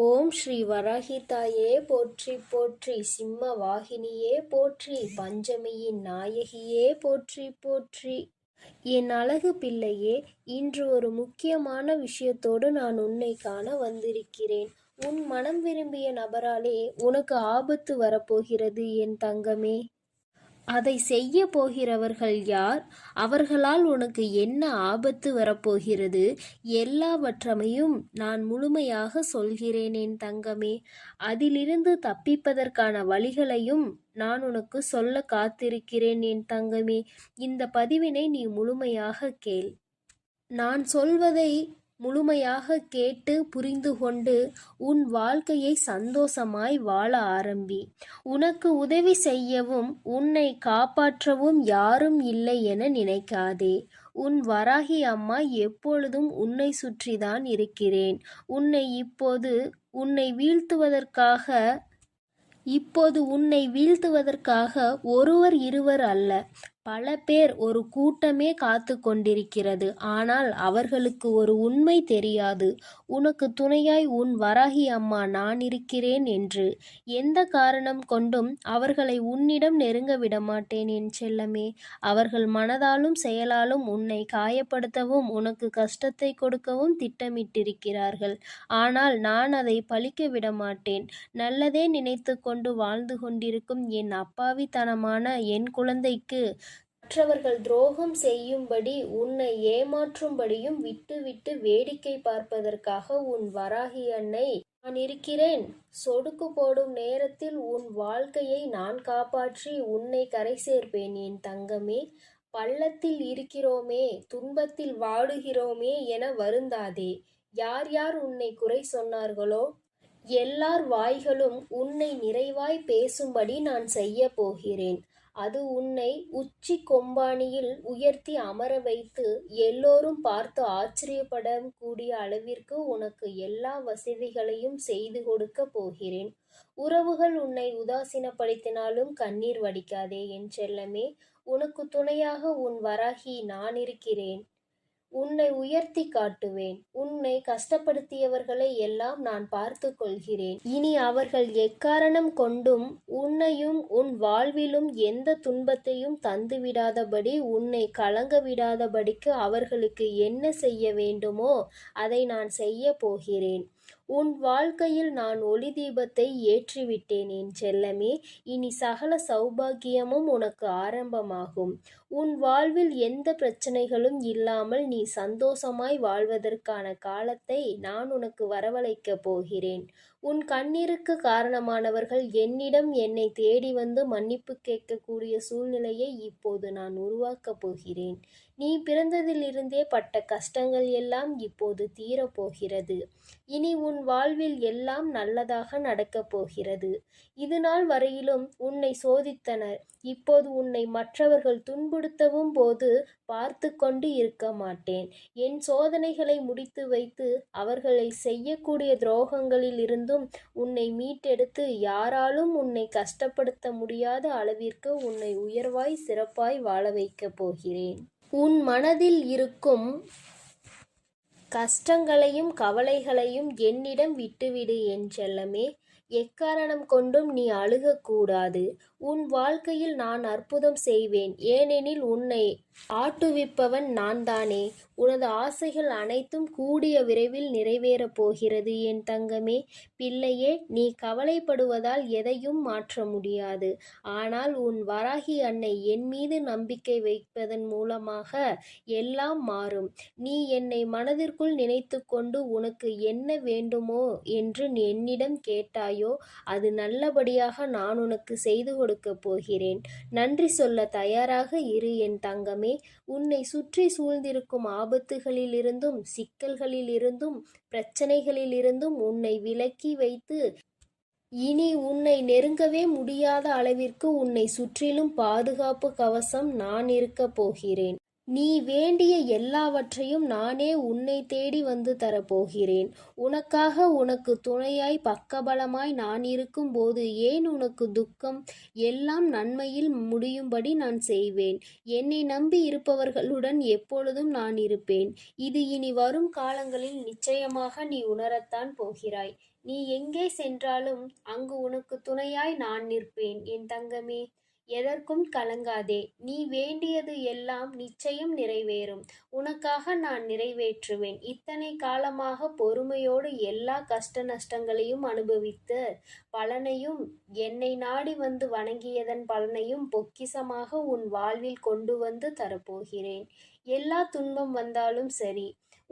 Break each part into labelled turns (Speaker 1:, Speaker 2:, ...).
Speaker 1: ஓம் ஸ்ரீ வராகிதாயே போற்றி போற்றி சிம்ம வாகினியே போற்றி பஞ்சமியின் நாயகியே போற்றி போற்றி. என் அழகு பிள்ளையே இன்று ஒரு முக்கியமான விஷயத்தோடு நான் உன்னை காண வந்திருக்கிறேன். உன் மனம் விரும்பிய நபராலே உனக்கு ஆபத்து வரப்போகிறது என் தங்கமே. அதை செய்ய போகிறவர்கள் யார்? அவர்களால் உனக்கு என்ன ஆபத்து வரப்போகிறது? எல்லாவற்றமையும் நான் முழுமையாக சொல்கிறேன் என் தங்கமே. அதிலிருந்து தப்பிப்பதற்கான வழிகளையும் நான் உனக்கு சொல்ல காத்திருக்கிறேன் என் தங்கமே. இந்த பதிவினை நீ முழுமையாக கேள். நான் சொல்வதை முழுமையாக கேட்டு புரிந்து கொண்டு உன் வாழ்க்கையை சந்தோஷமாய் வாழ ஆரம்பி. உனக்கு உதவி செய்யவும் உன்னை காப்பாற்றவும் யாரும் இல்லை என நினைக்காதே. உன் வராகி அம்மா எப்பொழுதும் உன்னை சுற்றிதான் இருக்கிறேன். உன்னை இப்போது உன்னை வீழ்த்துவதற்காக இப்போது உன்னை வீழ்த்துவதற்காக ஒருவர் இருவர் அல்ல. பல பேர் ஒரு கூட்டமே காத்து கொண்டிருக்கிறது. ஆனால் அவர்களுக்கு ஒரு உண்மை தெரியாது. உனக்கு துணையாய் உன் வராகி அம்மா நான் இருக்கிறேன் என்று. எந்த காரணம் கொண்டும் அவர்களை உன்னிடம் நெருங்க விடமாட்டேன் என் செல்லமே. அவர்கள் மனதாலும் செயலாலும் உன்னை காயப்படுத்தவும் உனக்கு கஷ்டத்தை கொடுக்கவும் திட்டமிட்டிருக்கிறார்கள். ஆனால் நான் அதை பழிக்க விடமாட்டேன். நல்லதே நினைத்து கொண்டு வாழ்ந்து கொண்டிருக்கும் என் அப்பாவித்தனமான என் குழந்தைக்கு மற்றவர்கள் துரோகம் செய்யும்படி உன்னை ஏமாற்றும்படியும் விட்டுவிட்டு வேடிக்கை பார்ப்பதற்காக உன் வராகி அன்னை நான் இருக்கிறேன். சொடுக்கு போடும் நேரத்தில் உன் வாழ்க்கையை நான் காப்பாற்றி உன்னை கரை சேர்ப்பேன் என் தங்கமே. பள்ளத்தில் இருக்கிறோமே துன்பத்தில் வாடுகிறோமே என வருந்தாதே. யார் யார் உன்னை குறை சொன்னார்களோ எல்லார் வாய்களும் உன்னை நிறைவாய் பேசும்படி நான் செய்ய போகிறேன். அது உன்னை உச்சி கொம்பானியில் உயர்த்தி அமர வைத்து எல்லோரும் பார்த்து ஆச்சரியப்பட கூடிய அளவிற்கு உனக்கு எல்லா வசதிகளையும் செய்து கொடுக்க போகிறேன். உறவுகள் உன்னை உதாசீனப்படுத்தினாலும் கண்ணீர் வடிக்காதே என் செல்லமே. உனக்கு துணையாக உன் வராகி நான் இருக்கிறேன். உன்னை உயர்த்தி காட்டுவேன். உன்னை கஷ்டப்படுத்தியவர்களை எல்லாம் நான் பார்த்து கொள்கிறேன். இனி அவர்கள் எக்காரணம் கொண்டும் உன்னையும் உன் வாழ்விலும் எந்த துன்பத்தையும் தந்துவிடாதபடி உன்னை கலங்க விடாதபடிக்கு அவர்களுக்கு என்ன செய்ய வேண்டுமோ அதை நான் செய்ய போகிறேன். உன் வாழ்க்கையில் நான் ஒளி தீபத்தை ஏற்றிவிட்டேன் என் செல்லமே. இனி சகல சௌபாகியமும் உனக்கு ஆரம்பமாகும். உன் வாழ்வில் எந்த பிரச்சனைகளும் இல்லாமல் நீ சந்தோஷமாய் வாழ்வதற்கான காலத்தை நான் உனக்கு வரவழைக்கப் போகிறேன். உன் கண்ணீருக்கு காரணமானவர்கள் என்னிடம் என்னை தேடி வந்து மன்னிப்பு கேட்கக்கூடிய சூழ்நிலையை இப்போது நான் உருவாக்கப் போகிறேன். நீ பிறந்ததிலிருந்தே பட்ட கஷ்டங்கள் எல்லாம் இப்போது தீரப்போகிறது. இனி உன் வாழ்வில் எல்லாம் நல்லதாக நடக்கப் போகிறது. இது நாள் வரையிலும் உன்னை சோதித்தனர். இப்போது உன்னை மற்றவர்கள் துன்புறுத்தவும் போது பார்த்து கொண்டு இருக்க மாட்டேன். என் சோதனைகளை முடித்து வைத்து அவர்களை செய்யக்கூடிய துரோகங்களில் இருந்தும் உன்னை மீட்டெடுத்து யாராலும் உன்னை கஷ்டப்படுத்த முடியாத அளவிற்கு உன்னை உயர்வாய் சிறப்பாய் வாழ வைக்கப் போகிறேன். உன் மனதில் இருக்கும் கஷ்டங்களையும் கவலைகளையும் என்னிடம் விட்டுவிடு என் செல்லமே. எக்காரணம் கொண்டும் நீ அழுகக்கூடாது. உன் வாழ்க்கையில் நான் அற்புதம் செய்வேன். ஏனெனில் உன்னை ஆட்டுவிப்பவன் நான் தானே உனது ஆசைகள் அனைத்தும் கூடிய விரைவில் நிறைவேறப் போகிறது. என் தங்கமே பிள்ளையே நீ கவலைப்படுவதால் எதையும் மாற்ற முடியாது. ஆனால் உன் வராகி அன்னை என் மீது நம்பிக்கை வைப்பதன் மூலமாக எல்லாம் மாறும். நீ என்னை மனதிற்குள் நினைத்து கொண்டு உனக்கு என்ன வேண்டுமோ என்று என்னிடம் கேட்டாயோ அது நல்லபடியாக நான் உனக்கு செய்து கொடுக்க போகிறேன். நன்றி சொல்ல தயாராக இரு என் தங்கமே. உன்னை சுற்றி சூழ்ந்திருக்கும் ஆபத்துகளிலிருந்தும் சிக்கல்களிலிருந்தும் பிரச்சனைகளிலிருந்தும் உன்னை விலக்கி வைத்து இனி உன்னை நெருங்கவே முடியாத அளவிற்கு உன்னை சுற்றிலும் பாதுகாப்பு கவசம் நான் இருக்கப் போகிறேன். நீ வேண்டிய எல்லாவற்றையும் நானே உன்னை தேடி வந்து தரப்போகிறேன். உனக்காக உனக்கு துணையாய் பக்கபலமாய் நான் இருக்கும்போது ஏன் உனக்கு துக்கம்? எல்லாம் நன்மையில் முடியும்படி நான் செய்வேன். என்னை நம்பி இருப்பவர்களுடன் எப்பொழுதும் நான் இருப்பேன். இது இனி வரும் காலங்களில் நிச்சயமாக நீ உணரத்தான் போகிறாய். நீ எங்கே சென்றாலும் அங்கு உனக்கு துணையாய் நான் நிற்பேன். என் தங்கமே எதற்கும் கலங்காதே. நீ வேண்டியது எல்லாம் நிச்சயம் நிறைவேறும். உனக்காக நான் நிறைவேற்றுவேன். இத்தனை காலமாக பொறுமையோடு எல்லா கஷ்ட நஷ்டங்களையும் அனுபவித்து பலனையும் என்னை நாடி வந்து வணங்கியதன் பலனையும் பொக்கிசமாக உன் வாழ்வில் கொண்டு வந்து தரப்போகிறேன். எல்லா துன்பம் வந்தாலும் சரி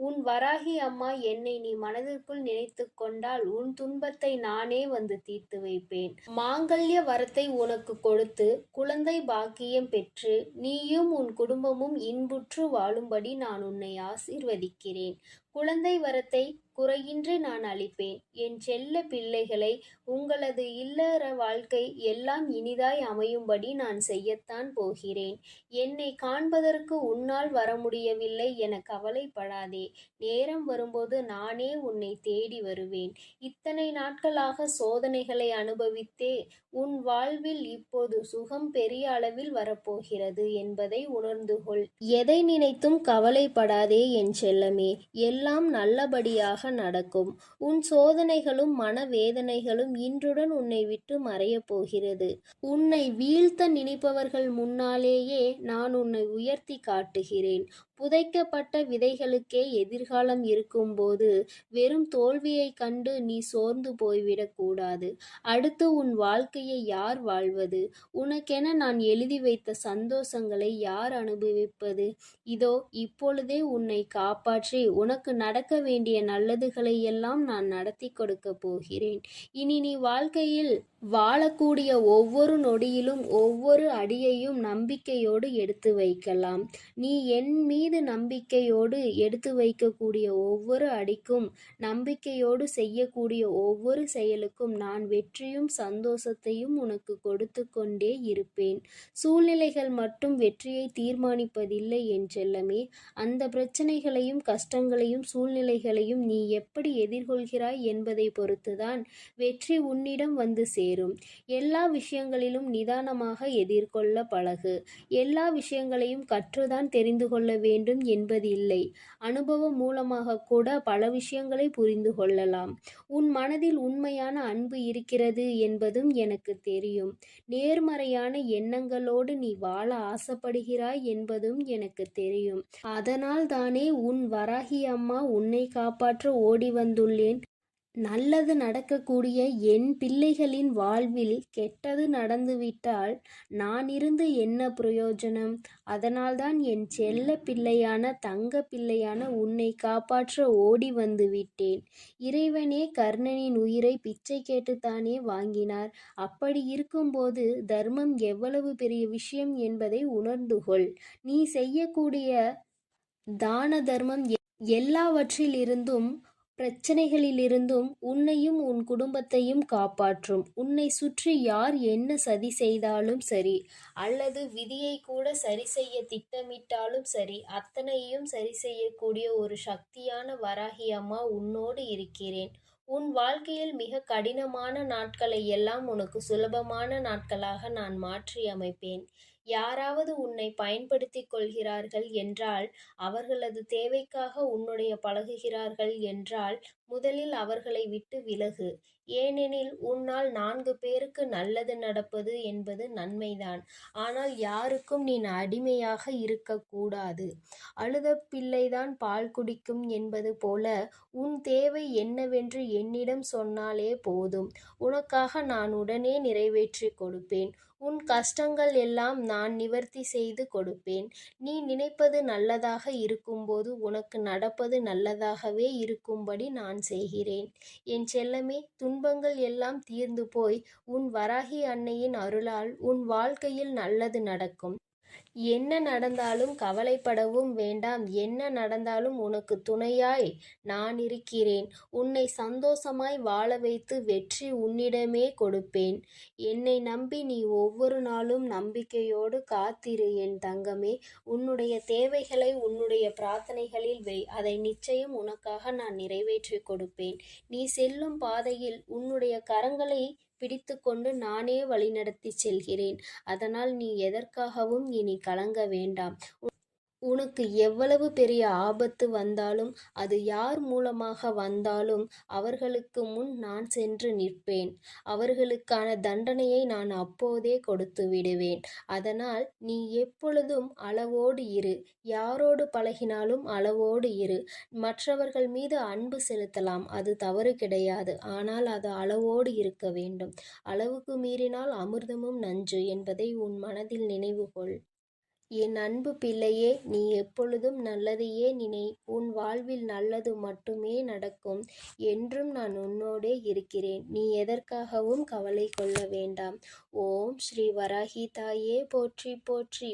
Speaker 1: உன் வராகி அம்மா என்னை நீ மனதிற்குள் நினைத்து கொண்டால் உன் துன்பத்தை நானே வந்து தீர்த்து வைப்பேன். மாங்கல்ய வரத்தை உனக்கு கொடுத்து குழந்தை பாக்கியம் பெற்று நீயும் உன் குடும்பமும் இன்புற்று வாழும்படி நான் உன்னை ஆசீர்வதிக்கிறேன். குழந்தை வரத்தை குறையின்றி நான் அளிப்பேன். என் செல்ல பிள்ளைகளை உங்களது இல்லற வாழ்க்கை எல்லாம் இனிதாய் அமையும்படி நான் செய்யத்தான் போகிறேன். என்னை காண்பதற்கு உன்னால் வர முடியவில்லை என கவலைப்படாதே. நேரம் வரும்போது நானே உன்னை தேடி வருவேன். இத்தனை நாட்களாக சோதனைகளை அனுபவித்தே உன் வாழ்வில் இப்போது சுகம் பெரிய அளவில் வரப்போகிறது என்பதை உணர்ந்து கொள். எதை நினைத்தும் கவலைப்படாதே என் செல்லமே. எல்லாம் நல்லபடியாக நடக்கும். உன் சோதனைகளும் மனவேதனைகளும் இன்றுடன் உன்னை விட்டு மறையப் போகிறது. உன்னை வீழ்த்த நினைப்பவர்கள் முன்னாலேயே நான் உன்னை உயர்த்தி காட்டுகிறேன். புதைக்கப்பட்ட விதைகளுக்கே எதிர்காலம் இருக்கும்போது வெறும் தோல்வியைக் கண்டு நீ சோர்ந்து போய்விடக்கூடாது அடுத்து உன் வாழ்க்கையை யார் வாழ்வது? உனக்கென நான் எழுதி வைத்த சந்தோஷங்களை யார் அனுபவிப்பது? இதோ இப்பொழுதே உன்னை காப்பாற்றி உனக்கு நடக்க வேண்டிய நல்லதுகளை எல்லாம் நான் நடத்தி கொடுக்க போகிறேன். இனி நீ வாழ்க்கையில் வாழக்கூடிய ஒவ்வொரு நொடியிலும் ஒவ்வொரு அடியையும் நம்பிக்கையோடு எடுத்து வைக்கலாம். நீ என் மீது நம்பிக்கையோடு எடுத்து வைக்கக்கூடிய ஒவ்வொரு அடிக்கும் நம்பிக்கையோடு செய்யக்கூடிய ஒவ்வொரு செயலுக்கும் நான் வெற்றியும் சந்தோஷத்தையும் உனக்கு கொடுத்து கொண்டே இருப்பேன். சூழ்நிலைகள் மட்டும் வெற்றியை தீர்மானிப்பதில்லை என் செல்லமே. அந்த பிரச்சனைகளையும் கஷ்டங்களையும் சூழ்நிலைகளையும் நீ எப்படி எதிர்கொள்கிறாய் என்பதை பொறுத்துதான் வெற்றி உன்னிடம் வந்து சேரும். சேரும். எல்லா விஷயங்களிலும் நிதானமாக எதிர்கொள்ள பழகு. எல்லா விஷயங்களையும் கற்றுதான் தெரிந்து கொள்ள வேண்டும் என்பது இல்லை அனுபவம் மூலமாக கூட பல விஷயங்களை புரிந்து கொள்ளலாம். உன் மனதில் உண்மையான அன்பு இருக்கிறது என்பதும் எனக்கு தெரியும். நேர்மறையான எண்ணங்களோடு நீ வாழ ஆசைப்படுகிறாய் என்பதும் எனக்கு தெரியும். அதனால் தானே உன் வராகி அம்மா உன்னை காப்பாற்ற ஓடி வந்துள்ளேன் நல்லது நடக்கக்கூடிய என் பிள்ளைகளின் வாழ்வில் கெட்டது நடந்துவிட்டால் நான் இருந்து என்ன பிரயோஜனம்? அதனால்தான் என் செல்ல பிள்ளையான தங்க பிள்ளையான உன்னை காப்பாற்ற ஓடி வந்து விட்டேன். இறைவனே கர்ணனின் உயிரை பிச்சை கேட்டுத்தானே வாங்கினார். அப்படி இருக்கும்போது தர்மம் எவ்வளவு பெரிய விஷயம் என்பதை உணர்ந்து கொள். நீ செய்யக்கூடிய தான தர்மம் எல்லாவற்றிலிருந்தும் பிரச்சனைகளிலிருந்தும் உன்னையும் உன் குடும்பத்தையும் காப்பாற்றும். உன்னை சுற்றி யார் என்ன சதி செய்தாலும் சரி அல்லது விதியை கூட சரி செய்ய திட்டமிட்டாலும் சரி அத்தனையும் சரி செய்யக்கூடிய ஒரு சக்தியான வராகி அம்மா உன்னோடு இருக்கிறேன். உன் வாழ்க்கையில் மிக கடினமான நாட்களை எல்லாம் உனக்கு சுலபமான நாட்களாக நான் மாற்றி அமைப்பேன் யாராவது உன்னை பயன்படுத்திக் கொள்கிறார்கள் என்றால் அவர்களது தேவைக்காக உன்னுடைய பழகுகிறார்கள் என்றால் முதலில் அவர்களை விட்டு விலகு. ஏனெனில் உன்னால் நான்கு பேருக்கு நல்லது நடப்பது என்பது நன்மைதான். ஆனால் யாருக்கும் நீ அடிமையாக இருக்கக்கூடாது அழுத பிள்ளைதான் பால் குடிக்கும் என்பது போல உன் தேவை என்னவென்று என்னிடம் சொன்னாலே போதும். உனக்காக நான் உடனே நிறைவேற்றி கொடுப்பேன். உன் கஷ்டங்கள் எல்லாம் நான் நிவர்த்தி செய்து கொடுப்பேன். நீ நினைப்பது நல்லதாக இருக்கும்போது உனக்கு நடப்பது நல்லதாகவே இருக்கும்படி நான் செய்கிறேன். என் செல்லமே துன்பங்கள் எல்லாம் தீர்ந்து போய் உன் வராகி அன்னையின் அருளால் உன் வாழ்க்கையில் நல்லது நடக்கும். என்ன நடந்தாலும் கவலைப்படவும் வேண்டாம். என்ன நடந்தாலும் உனக்கு துணையாய் நான் இருக்கிறேன். உன்னை சந்தோஷமாய் வாழ வைத்து வெற்றி உன்னிடமே கொடுப்பேன். என்னை நம்பி நீ ஒவ்வொரு நாளும் நம்பிக்கையோடு காத்திரு என் தங்கமே. உன்னுடைய தேவைகளை உன்னுடைய பிரார்த்தனைகளில் வை. அதை நிச்சயம் உனக்காக நான் நிறைவேற்றி கொடுப்பேன். நீ செல்லும் பாதையில் உன்னுடைய கரங்களை பிடித்துக்கொண்டு நானே வழிநடத்திச் செல்கிறேன். அதனால் நீ எதற்காகவும் இனி கலங்க வேண்டாம். உனக்கு எவ்வளவு பெரிய ஆபத்து வந்தாலும் அது யார் மூலமாக வந்தாலும் அவர்களுக்கு முன் நான் சென்று நிற்பேன். அவர்களுக்கான தண்டனையை நான் அப்போதே கொடுத்து விடுவேன். அதனால் நீ எப்பொழுதும் அளவோடு இரு. யாரோடு பழகினாலும் அளவோடு இரு. மற்றவர்கள் மீது அன்பு செலுத்தலாம். அது தவறு கிடையாது. ஆனால் அது அளவோடு இருக்க வேண்டும். அளவுக்கு மீறினால் அமிர்தமும் நஞ்சு என்பதை உன் மனதில் நினைவுகொள். என் அன்பு பிள்ளையே நீ எப்பொழுதும் நல்லதையே நினை. உன் வாழ்வில் நல்லது மட்டுமே நடக்கும். என்றும் நான் உன்னோடே இருக்கிறேன். நீ எதற்காகவும் கவலை கொள்ள வேண்டாம். ஓம் ஸ்ரீ வராகி தாயே போற்றி போற்றி.